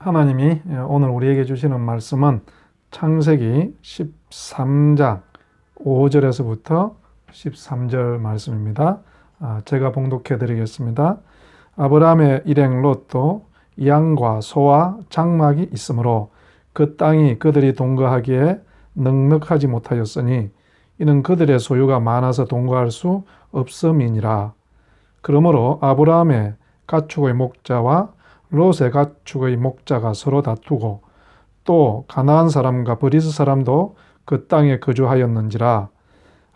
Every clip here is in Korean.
하나님이 오늘 우리에게 주시는 말씀은 창세기 13장 5절에서부터 13절 말씀입니다. 아, 제가 봉독해 드리겠습니다. 아브라함의 일행 롯도 양과 소와 장막이 있으므로 그 땅이 그들이 동거하기에 넉넉하지 못하였으니 이는 그들의 소유가 많아서 동거할 수 없음이니라. 그러므로 아브라함의 가축의 목자와 롯의 가축의 목자가 서로 다투고 또 가나안 사람과 브리스 사람도 그 땅에 거주하였는지라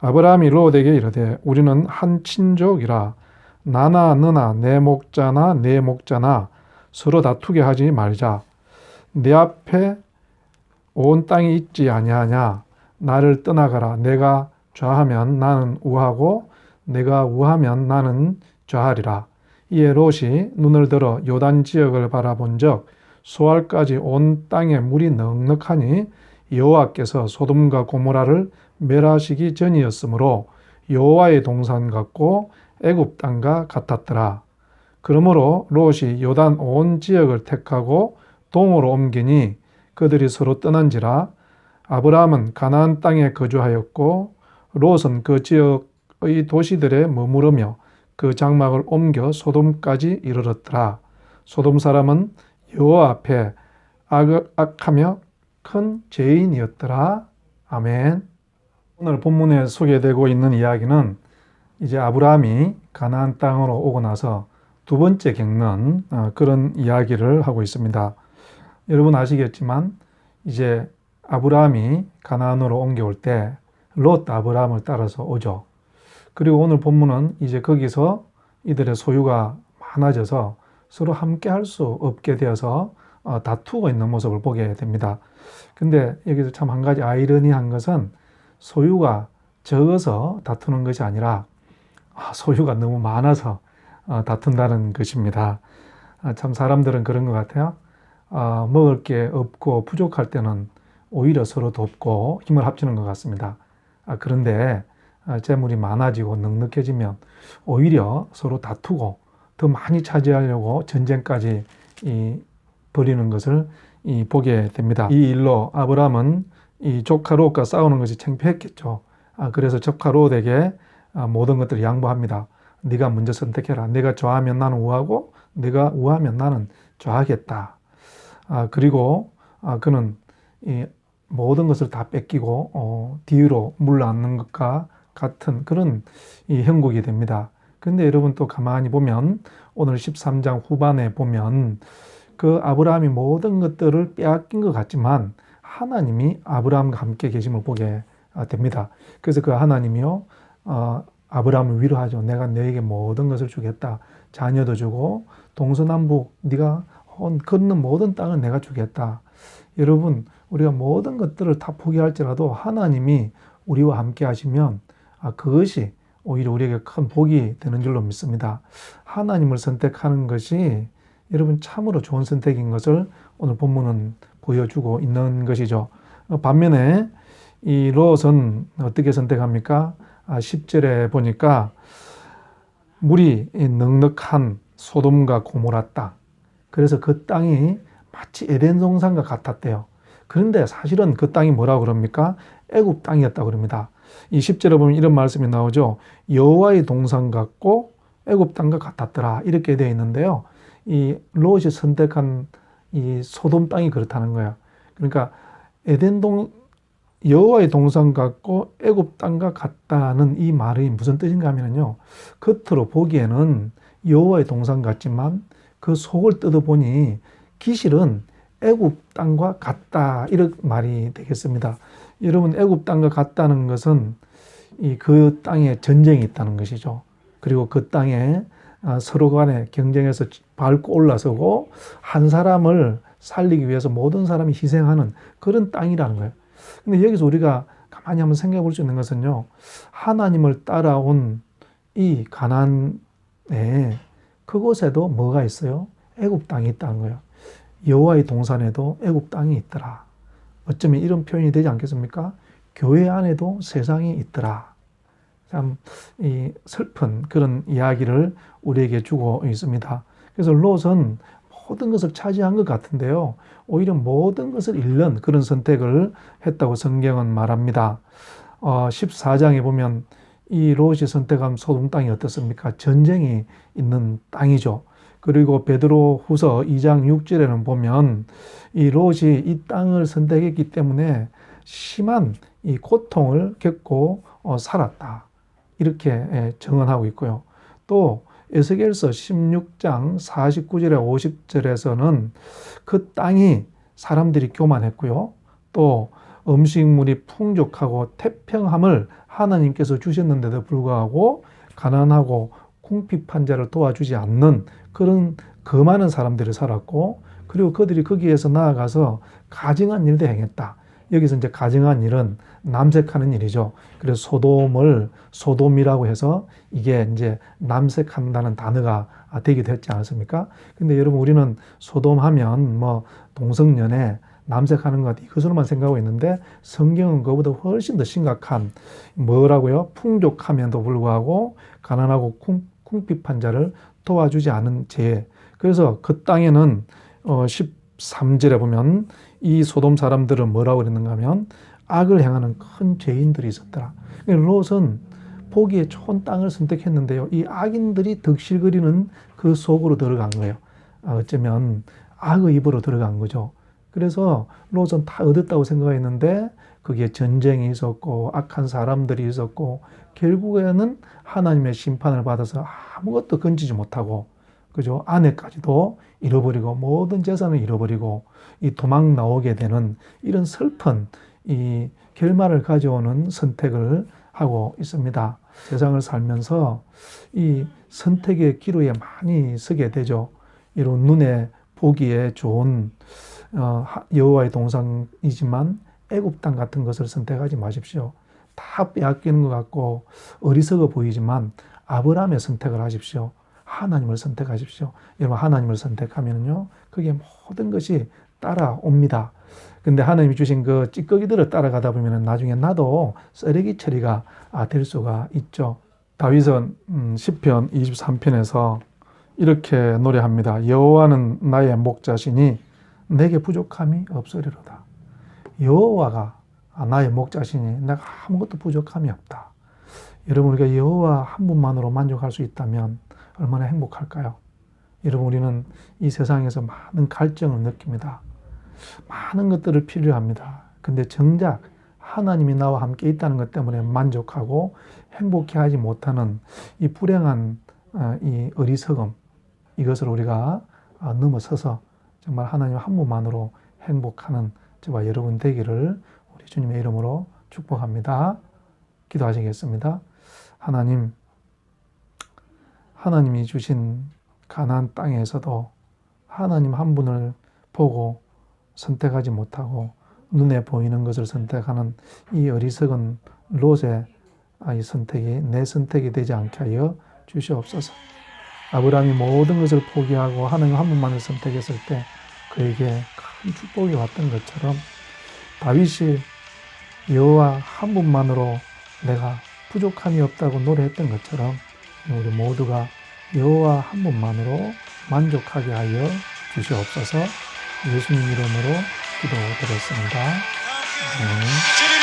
아브라함이 롯에게 이르되 우리는 한 친족이라 나나 너나 내 목자나 내 목자나 서로 다투게 하지 말자. 내 앞에 온 땅이 있지 아니하냐? 나를 떠나가라. 내가 좌하면 나는 우하고 내가 우하면 나는 좌하리라 이에 롯이 눈을 들어 요단 지역을 바라본 적 소알까지 온 땅에 물이 넉넉하니 여호와께서 소돔과 고모라를 멸하시기 전이었으므로 여호와의 동산 같고 애굽 땅과 같았더라. 그러므로 롯이 요단 온 지역을 택하고 동으로 옮기니 그들이 서로 떠난지라 아브라함은 가나안 땅에 거주하였고 롯은 그 지역의 도시들에 머무르며 그 장막을 옮겨 소돔까지 이르렀더라. 소돔 사람은 여호와 앞에 악하며 큰 죄인이었더라. 아멘. 오늘 본문에 소개되고 있는 이야기는 이제 아브라함이 가나안 땅으로 오고 나서 두 번째 겪는 어, 그런 이야기를 하고 있습니다. 여러분 아시겠지만 이제 아브라함이 가나안으로 옮겨올 때 롯 아브라함을 따라서 오죠. 그리고 오늘 본문은 이제 거기서 이들의 소유가 많아져서 서로 함께 할 수 없게 되어서 어, 다투고 있는 모습을 보게 됩니다. 근데 여기서 참 한 가지 아이러니한 것은 소유가 적어서 다투는 것이 아니라 아, 소유가 너무 많아서 어, 다툰다는 것입니다. 아, 참 사람들은 그런 것 같아요. 아, 먹을 게 없고 부족할 때는 오히려 서로 돕고 힘을 합치는 것 같습니다. 그런데 재물이 많아지고 넉넉해지면 오히려 서로 다투고 더 많이 차지하려고 전쟁까지 이 벌이는 것을 이 보게 됩니다. 이 일로 아브라함은 이 조카 롯과 싸우는 것이 창피했겠죠. 아, 그래서 조카 롯에게 아, 모든 것들을 양보합니다. 네가 먼저 선택해라. 내가 좋아하면 나는 우하고 네가 우하면 나는 좋아하겠다. 아, 그리고 아, 그는 이 모든 것을 다 뺏기고 어, 뒤로 물러앉는 것과 같은 그런 이 형국이 됩니다. 근데 여러분 또 가만히 보면 오늘 13장 후반에 보면 그 아브라함이 모든 것들을 빼앗긴 것 같지만 하나님이 아브라함과 함께 계심을 보게 됩니다. 그래서 그 하나님이요, 어, 아브라함을 위로하죠. 내가 너에게 모든 것을 주겠다. 자녀도 주고 동서남북 네가 걷는 모든 땅을 내가 주겠다. 여러분 우리가 모든 것들을 다 포기할지라도 하나님이 우리와 함께 하시면 아, 그것이 오히려 우리에게 큰 복이 되는 줄로 믿습니다. 하나님을 선택하는 것이 여러분 참으로 좋은 선택인 것을 오늘 본문은 보여주고 있는 것이죠. 어, 반면에 이 롯은 어떻게 선택합니까? 아, 10절에 보니까 물이 넉넉한 소돔과 고모라 땅. 그래서 그 땅이 마치 에덴 동산과 같았대요. 그런데 사실은 그 땅이 뭐라고 그럽니까? 애굽 땅이었다고 그럽니다. 이 10절에 보면 이런 말씀이 나오죠. 여호와의 동산 같고 애굽 땅과 같았더라. 이렇게 되어 있는데요. 이 롯이 선택한 이 소돔 땅이 그렇다는 거예요. 그러니까 에덴 동 여호와의 동산 같고 애굽 땅과 같다는 이 말이 무슨 뜻인가 하면요. 겉으로 보기에는 여호와의 동산 같지만 그 속을 뜯어 보니 기실은 애굽 땅과 같다 이런 말이 되겠습니다. 여러분 애굽 땅과 같다는 것은 이 그 땅에 전쟁이 있다는 것이죠. 그리고 그 땅에 아, 서로 간에 경쟁에서 밟고 올라서고 한 사람을 살리기 위해서 모든 사람이 희생하는 그런 땅이라는 거예요. 근데 여기서 우리가 가만히 한번 생각해 볼 수 있는 것은요. 하나님을 따라온 이 가난에 그곳에도 뭐가 있어요? 애굽 땅이 있다는 거예요. 여호와의 동산에도 애굽 땅이 있더라. 어쩌면 이런 표현이 되지 않겠습니까? 교회 안에도 세상이 있더라. 참, 슬픈 그런 이야기를 우리에게 주고 있습니다. 그래서 롯은 모든 것을 차지한 것 같은데요. 오히려 모든 것을 잃는 그런 선택을 했다고 성경은 말합니다. 어, 14장에 보면 이 롯이 선택한 소돔 땅이 어떻습니까? 전쟁이 있는 땅이죠. 그리고 베드로 후서 2장 6절에는 보면 이 롯이 이 땅을 선택했기 때문에 심한 이 고통을 겪고 어, 살았다. 이렇게 예, 정언하고 있고요. 또 에스겔서 16장 49절에 50절에서는 그 땅이 사람들이 교만했고요. 또 음식물이 풍족하고 태평함을 하나님께서 주셨는데도 불구하고 가난하고 궁핍한 자를 도와주지 않는 그런 그 많은 사람들이 살았고 그리고 그들이 거기에서 나아가서 가증한 일도 행했다. 여기서 이제 가증한 일은 남색하는 일이죠. 그래서 소돔을 소돔이라고 해서 이게 이제 남색한다는 단어가 되기도 했지 않았습니까? 근데 여러분 우리는 소돔 하면 뭐 동성연애 남색하는 것 이것으로만 생각하고 있는데 성경은 그보다 훨씬 더 심각한 뭐라고요? 풍족함에도 불구하고 가난하고 쿵, 핍한 자를 도와주지 않은 죄. 그래서 그 땅에는 어 13절에 보면 이 소돔 사람들은 뭐라고 그랬는가 하면 악을 행하는 큰 죄인들이 있었더라. 롯은 보기에 좋은 땅을 선택했는데요. 이 악인들이 득실거리는 그 속으로 들어간 거예요. 아, 어쩌면 악의 입으로 들어간 거죠. 그래서 롯은 다 얻었다고 생각했는데 거기에 전쟁이 있었고 악한 사람들이 있었고 결국에는 하나님의 심판을 받아서 아무것도 건지지 못하고 그죠 아내까지도 잃어버리고 모든 재산을 잃어버리고 이 도망 나오게 되는 이런 슬픈 이 결말을 가져오는 선택을 하고 있습니다. 세상을 살면서 이 선택의 기로에 많이 서게 되죠. 이런 눈에 보기에 좋은 어, 여호와의 동산이지만 애굽 땅 같은 것을 선택하지 마십시오. 다 빼앗기는 것 같고 어리석어 보이지만 아브라함의 선택을 하십시오. 하나님을 선택하십시오. 여러분 하나님을 선택하면요 그게 모든 것이 따라옵니다. 근데 하나님이 주신 그 찌꺼기들을 따라가다 보면 나중에 나도 쓰레기 처리가 아, 될 수가 있죠. 다윗은 음, 시편 23편에서 이렇게 노래합니다. 여호와는 나의 목자시니 내게 부족함이 없으리로다. 여호와가 나의 목자시니 내가 아무것도 부족함이 없다. 여러분 우리가 여호와 한 분만으로 만족할 수 있다면 얼마나 행복할까요? 여러분 우리는 이 세상에서 많은 갈증을 느낍니다. 많은 것들을 필요합니다. 근데 정작 하나님이 나와 함께 있다는 것 때문에 만족하고 행복해하지 못하는 이 불행한 어, 이 어리석음 이것을 우리가 어, 넘어서서 정말 하나님 한 분만으로 행복하는 저와 여러분 되기를 우리 주님의 이름으로 축복합니다. 기도하시겠습니다. 하나님, 하나님이 주신 가나안 땅에서도 하나님 한 분을 보고 선택하지 못하고 눈에 보이는 것을 선택하는 이 어리석은 롯의 이 선택이 내 선택이 되지 않게 하여 주시옵소서. 아브라함이 모든 것을 포기하고 하나님 한 분만을 선택했을 때 그에게 큰 축복이 왔던 것처럼 다윗이 여호와 한 분만으로 내가 부족함이 없다고 노래했던 것처럼 우리 모두가 여호와 한 분만으로 만족하게 하여 주시옵소서. 예수님 이름으로 기도드렸습니다. 네.